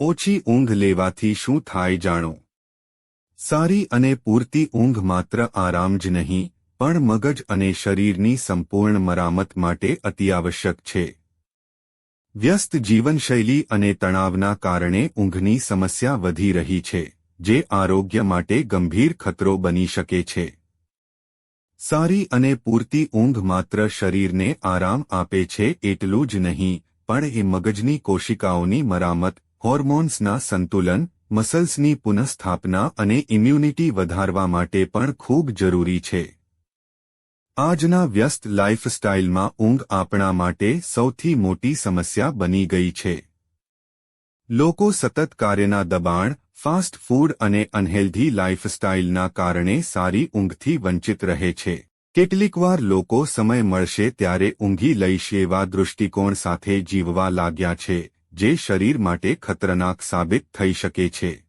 ઓછી ઊંઘ લેવાથી શું થાય જાણો? સારી અને પૂરતી ઊંઘ માત્ર આરામ જ નહીં, પણ મગજ અને શરીરની સંપૂર્ણ મરામત માટે અતિઆવશ્યક છે. વ્યસ્ત જીવનશૈલી અને તણાવના કારણે ઊંઘની સમસ્યા વધી રહી છે, જે આરોગ્ય માટે ગંભીર ખતરો બની શકે છે. સારી અને પૂરતી ઊંઘ માત્ર શરીરને આરામ આપે છે એટલું જ નહીં, પણ એ મગજની કોશિકાઓની મરામત હોર્મોન્સના સંતુલન, મસલ્સની પુનઃસ્થાપના અને ઇમ્યુનિટી વધારવા માટે પણ ખૂબ જરૂરી છે. આજના વ્યસ્ત લાઇફસ્ટાઇલમાં ઊંઘ આપણા માટે સૌથી મોટી સમસ્યા બની ગઈ છે. લોકો સતત કાર્યના દબાણ, ફાસ્ટ ફૂડ અને અનહેલ્ધી લાઇફસ્ટાઇલના કારણે સારી ઊંઘથી વંચિત રહે છે. કેટલીકવાર લોકો સમય મળશે ત્યારે ઊંઘી લઈશ એવા દૃષ્ટિકોણ સાથે જીવવા લાગ્યા છે. જે શરીર માટે ખતરનાક સાબિત થઈ શકે છે.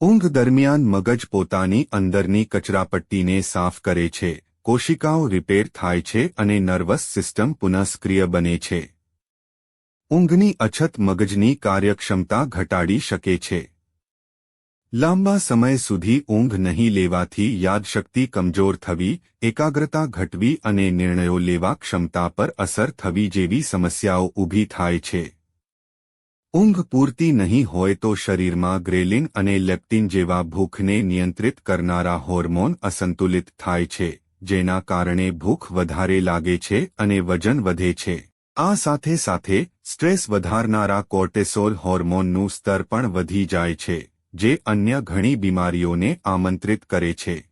ઊંઘ દરમિયાન મગજ પોતાની અંદરની કચરાપટ્ટીને સાફ કરે છે, કોશિકાઓ રિપેર થાય છે અને નર્વસ સિસ્ટમ પુનઃસ્ક્રિય બને છે. ઊંઘની અછત મગજની કાર્યક્ષમતા ઘટાડી શકે છે. લાંબા સમય સુધી ઊંઘ નહીં લેવાથી યાદશક્તિ કમજોર થવી, એકાગ્રતા ઘટવી અને નિર્ણયો લેવા ક્ષમતા પર અસર થવી જેવી સમસ્યાઓ ઊભી થાય છે. ઊંઘ પૂરતી નહીં હોય તો શરીરમાં ગ્રેલિન અને લેપ્ટિન જેવા ભૂખને નિયંત્રિત કરનારા હોર્મોન અસંતુલિત થાય છે, જેના કારણે ભૂખ વધારે લાગે છે અને વજન વધે છે. આ સાથે સાથે, સ્ટ્રેસ વધારનારા કોર્ટેસોલ હોર્મોનનું સ્તર પણ વધી જાય છે, જે અન્ય ઘણી બીમારીઓને આમંત્રિત કરે છે.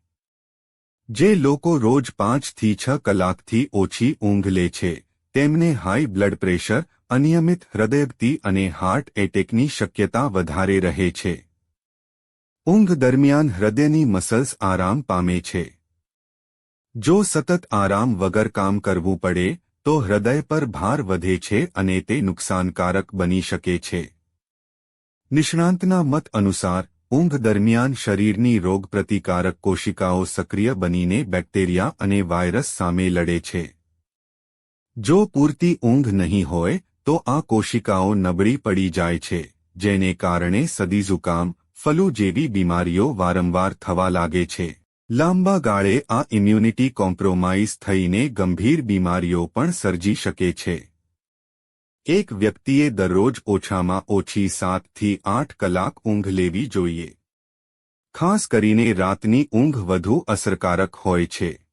જે લોકો રોજ પાંચથી છ કલાકથી ઓછી ઊંઘ લે છે તેમને હાઈ બ્લડ પ્રેશર, અનિયમિત હૃદયગતિ અને હાર્ટ એટેકની શક્યતા વધારે રહે છે. ઊંઘ દરમિયાન હૃદયની મસલ્સ આરામ પામે છે. જો સતત આરામ વગર કામ કરવું પડે, તો હૃદય પર ભાર વધે છે અને તે નુકસાનકારક બની શકે છે. નિષ્ણાંતના મત અનુસાર, ઊંઘ દરમિયાન શરીરની રોગપ્રતિકારક કોશિકાઓ સક્રિય બનીને બેક્ટેરિયા અને વાયરસ સામે લડે છે. જો પૂરતી ઊંઘ નહીં હોય, તો આ કોશિકાઓ નબળી પડી જાય છે, જેને કારણે સદી ઝુકામ, ફલુ જેવી બીમારીઓ વારંવાર થવા લાગે છે. લાંબા ગાળે આ ઇમ્યુનિટી કોમ્પ્રોમાઇઝ થઈને ગંભીર બીમારીઓ પણ સર્જી શકે છે. એક વ્યક્તિએ દરરોજ ઓછામાં ઓછી સાતથી આઠ કલાક ઊંઘ લેવી જોઈએ. ખાસ કરીને રાતની ઊંઘ વધુ અસરકારક હોય છે.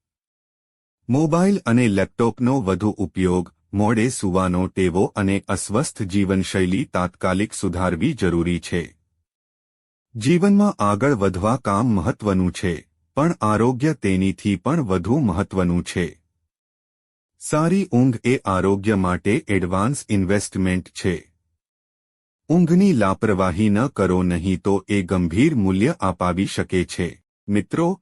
મોબાઈલ અને લેપટોપનો વધુ ઉપયોગ, મોડે સૂવાનો ટેવો અને અસ્વસ્થ જીવનશૈલી તાત્કાલિક સુધારવી જરૂરી છે. જીવનમાં આગળ વધવા કામ મહત્વનું છે, પણ આરોગ્ય તેનીથી પણ વધુ મહત્વનું છે. સારી ઊંઘ એ આરોગ્ય માટે એડવાન્સ ઇન્વેસ્ટમેન્ટ છે. ઊંઘની લાપરવાહી ન કરો નહીં તો એ ગંભીર મૂલ્ય અપાવી શકે છે. મિત્રો